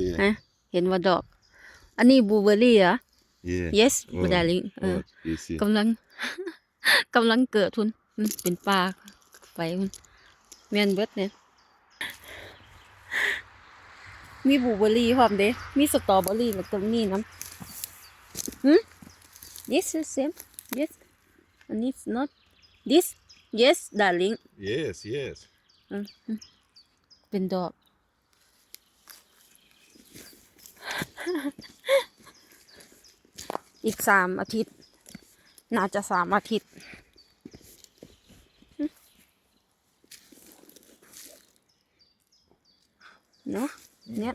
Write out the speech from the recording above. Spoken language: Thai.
Yeah. ฮะเห็นว่าดอกอันนี้บลูเบอร์รี่เหรอ Yeah. yes Oh, ดาริงเออ Oh, yes, yeah. กำลัง กำลังเกิดทุนมันเป็นปลาไปมันแม่นเบิดเนี่ย มีบลูเบอร์รี่พร้อมเด้ มีสตรอเบอร์รี่แล้วก็มีน้ำหืม yes yes same yes and it's not this yes darling Yes, yes. อืมอืมเป็นดอก อีกสามอาทิตย์ น่าจะสามอาทิตย์เนาะเนี่ย